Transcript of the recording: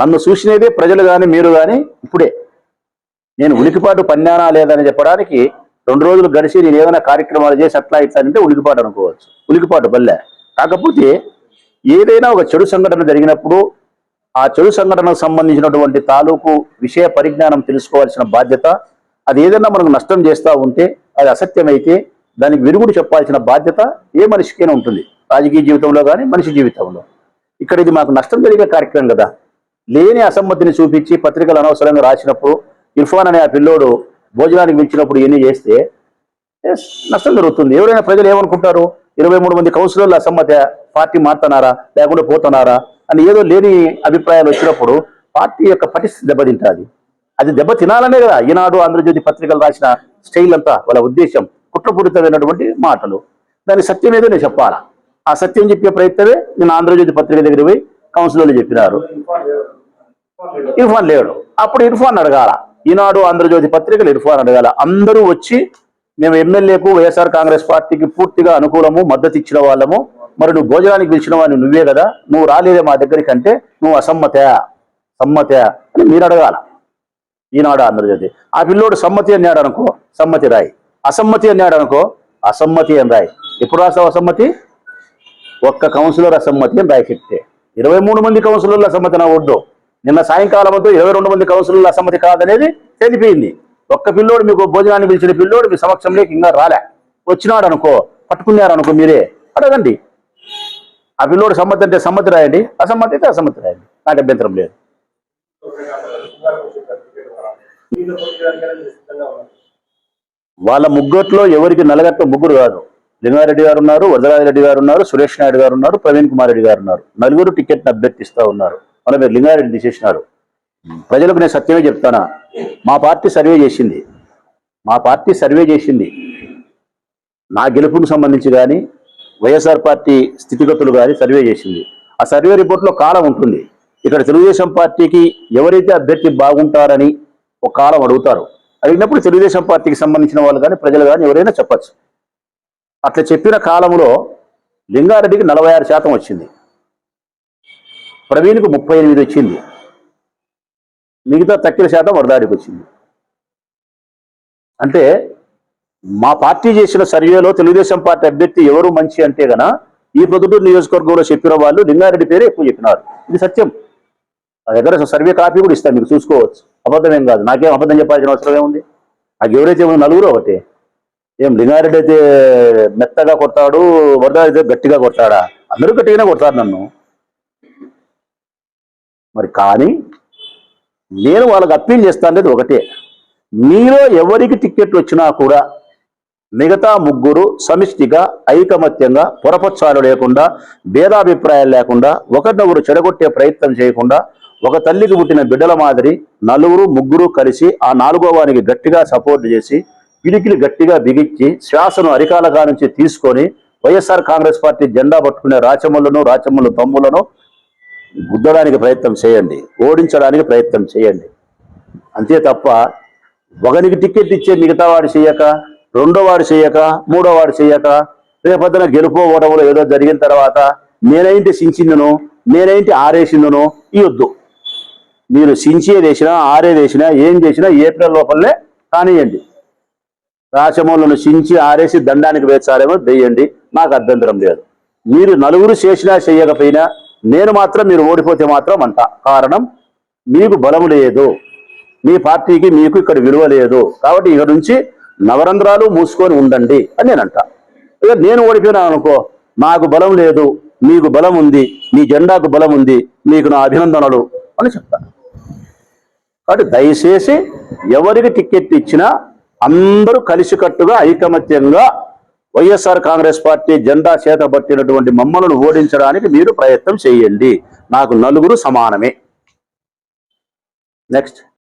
నన్ను చూసినదే ప్రజలు కానీ మీరు కానీ ఇప్పుడే. నేను ఉలికిపాటు పన్నానా లేదని చెప్పడానికి రెండు రోజులు గడిచి నేను ఏదైనా కార్యక్రమాలు చేసి అట్లా ఇట్లా అంటే ఉలికిపాటు అనుకోవచ్చు. ఉలికిపాటు బల్లె. కాకపోతే ఏదైనా ఒక చెడు సంఘటన జరిగినప్పుడు ఆ చెడు సంఘటనకు సంబంధించినటువంటి తాలూకు విషయ పరిజ్ఞానం తెలుసుకోవాల్సిన బాధ్యత అది ఏదైనా మనకు నష్టం చేస్తూ ఉంటే అది అసత్యమైతే దానికి విరుగుడు చెప్పాల్సిన బాధ్యత ఏ మనిషికైనా ఉంటుంది. రాజకీయ జీవితంలో కానీ మనిషి జీవితంలో. ఇక్కడ ఇది మాకు నష్టం జరిగే కార్యక్రమం కదా. లేని అసమ్మతిని చూపించి పత్రికలు అనవసరంగా రాసినప్పుడు ఇర్ఫాన్ అనే ఆ పిల్లోడు భోజనానికి పిలిచినప్పుడు ఇవన్నీ చేస్తే నష్టం జరుగుతుంది. ఎవరైనా ప్రజలు ఏమనుకుంటారు? ఇరవై మూడు మంది కౌన్సిలర్లు అసమ్మతి పార్టీ మారుతున్నారా లేకుండా పోతున్నారా అని ఏదో లేని అభిప్రాయాలు వచ్చినప్పుడు పార్టీ యొక్క పటిష్ట దెబ్బతింటుంది అది దెబ్బ తినాలనే కదా. ఈనాడు ఆంధ్రజ్యోతి పత్రికలు రాసిన స్టైల్ అంతా వాళ్ళ ఉద్దేశం కుట్రపూరితమైనటువంటి మాటలు. దాని సత్యం ఏదో నేను చెప్పాలా? ఆ సత్యం చెప్పే ప్రయత్నమే నేను ఆంధ్రజ్యోతి పత్రిక దగ్గర పోయి కౌన్సిలర్లు చెప్పినారు. ఇర్ఫాన్ లేడు. అప్పుడు ఇర్ఫాన్ అడగాల. ఈనాడు ఆంధ్రజ్యోతి పత్రికలు ఇర్ఫాన్ అడగాల. అందరూ వచ్చి మేము ఎమ్మెల్యేకు వైఎస్ఆర్ కాంగ్రెస్ పార్టీకి పూర్తిగా అనుకూలము మద్దతు ఇచ్చిన వాళ్ళము. మరి నువ్వు భోజనానికి పిలిచిన వాడిని నువ్వే కదా. నువ్వు రాలేదే మా దగ్గరికి అంటే నువ్వు అసమ్మతే సమ్మతే అని మీరు అడగాల. ఈనాడు ఆంధ్రజ్యోతి. ఆ పిల్లోడు సమ్మతి అన్నాడు అనుకో సమ్మతి రాయి. అసమ్మతి అన్నాడు అనుకో అసమ్మతి అని రాయి? ఎప్పుడు రాసావు అసమ్మతి? ఒక్క కౌన్సిలర్ అసమ్మతి అని రాయి చెప్తే. ఇరవై మూడు మంది కౌన్సిలర్ల అసమ్మతి నా వద్దు నిన్న సాయంకాలం ఇరవై రెండు మంది కౌన్సిలర్ల అసమ్మతి కాదనేది తెలిపింది. ఒక్క పిల్లోడు మీకు భోజనాన్ని పిలిచిన పిల్లోడు మీ సమక్షంలోకి ఇంకా రాలే. వచ్చినాడు అనుకో పట్టుకున్నారు అనుకో మీరే. అడగండి. ఆ పిల్లోడు సమ్మతి అంటే సమ్మతి రాయండి అసమ్మతి అయితే అసమ్మతి రాయండి. నాకు అభ్యంతరం లేదు. వాళ్ళ ముగ్గట్లో ఎవరికి నలగట్ల ముగ్గురు కాదు. లింగారెడ్డి గారు ఉన్నారు వరదరాజరెడ్డి గారు ఉన్నారు సురేష్ నాయుడు గారు ఉన్నారు ప్రవీణ్ కుమార్ రెడ్డి గారు ఉన్నారు. నలుగురు టికెట్ని అభ్యర్థిస్తూ ఉన్నారు. మన మీరు లింగారెడ్డి తీసేసినారు. ప్రజలకు నేను సత్యమే చెప్తానా? మా పార్టీ సర్వే చేసింది. మా పార్టీ సర్వే చేసింది. నా గెలుపుకు సంబంధించి కానీ వైఎస్ఆర్ పార్టీ స్థితిగతులు కానీ సర్వే చేసింది. ఆ సర్వే రిపోర్ట్లో కాలం ఉంటుంది. ఇక్కడ తెలుగుదేశం పార్టీకి ఎవరైతే అభ్యర్థి బాగుంటారని ఒక కాలం అడుగుతారు. అడిగినప్పుడు తెలుగుదేశం పార్టీకి సంబంధించిన వాళ్ళు కానీ ప్రజలు కానీ ఎవరైనా చెప్పచ్చు. అట్లా చెప్పిన కాలంలో లింగారెడ్డికి నలభై ఆరు శాతం వచ్చింది. ప్రవీణ్కు ముప్పై ఎనిమిది వచ్చింది. మిగతా తక్కిన శాతం వరదాడికి వచ్చింది. అంటే మా పార్టీ చేసిన సర్వేలో తెలుగుదేశం పార్టీ అభ్యర్థి ఎవరు మంచి అంటే గన ఈ పొద్దుటూరు నియోజకవర్గంలో చెప్పిన వాళ్ళు లింగారెడ్డి పేరే ఎక్కువ చెప్పినారు. ఇది సత్యం. నా దగ్గర సర్వే కాపీ కూడా ఇస్తాను మీకు చూసుకోవచ్చు. అబద్ధం ఏం కాదు. నాకేం అబద్ధం చెప్పాల్సిన అవసరం ఏముంది నాకు ఎవరైతే నలుగురు ఒకటి. ఏం లింగారెడ్డి అయితే మెత్తగా కొడతాడు వరద అయితే గట్టిగా కొడతాడా? అందరూ గట్టిగానే కొడతారు నన్ను. మరి కానీ నేను వాళ్ళకి అప్పీల్ చేస్తానేది ఒకటే. మీలో ఎవరికి టిక్కెట్లు వచ్చినా కూడా మిగతా ముగ్గురు సమిష్టిగా ఐకమత్యంగా పొరపచ్చాలు లేకుండా భేదాభిప్రాయాలు లేకుండా ఒకరినొకరు చెడగొట్టే ప్రయత్నం చేయకుండా ఒక తల్లికి పుట్టిన బిడ్డల మాదిరి నలుగురు ముగ్గురు కలిసి ఆ నాలుగో వానికి గట్టిగా సపోర్ట్ చేసి పిడికిలు గట్టిగా బిగించి శ్వాసను అరికాలగా నుంచి తీసుకొని వైఎస్ఆర్ కాంగ్రెస్ పార్టీ జెండా పట్టుకునే రాచమల్లును రాచమల్లు తమ్ములను గుద్దడానికి ప్రయత్నం చేయండి. ఓడించడానికి ప్రయత్నం చేయండి. అంతే తప్ప ఒకనికి టికెట్ ఇచ్చే మిగతా వాడు చేయక రెండో వాడు చేయక మూడో వాడు చేయక రేపొద్దున గెలుపో ఓటములో ఏదో జరిగిన తర్వాత నేనైంటి సించిందను నేనైంటి ఆరేసిందును ఇవద్దు మీరు సించే వేసినా ఆరే వేసినా ఏం చేసినా ఏప్రిల్ లోపలనే కానియండి. రాచమూలను సించి ఆరేసి దండానికి వేచారేమో వేయండి. నాకు అభ్యంతరం లేదు. మీరు నలుగురు చేసినా చేయకపోయినా నేను మాత్రం మీరు ఓడిపోతే మాత్రం అంట. కారణం మీకు బలం లేదు. మీ పార్టీకి మీకు ఇక్కడ విలువ లేదు. కాబట్టి ఇక నుంచి నవరంధ్రాలు మూసుకొని ఉండండి అని నేను అంట ఇక నేను ఓడిపోయినా అనుకో నాకు బలం లేదు మీకు బలం ఉంది మీ జెండాకు బలం ఉంది మీకు నా అభినందనలు అని చెప్తాను కాబట్టి దయచేసి ఎవరికి టికెట్ ఇచ్చినా అందరూ కలిసికట్టుగా ఐకమత్యంగా వైఎస్ఆర్ కాంగ్రెస్ పార్టీ జెండా చేత పట్టినటువంటి మమ్మలను ఓడించడానికి మీరు ప్రయత్నం చేయండి. నాకు నలుగురు సమానమే. నెక్స్ట్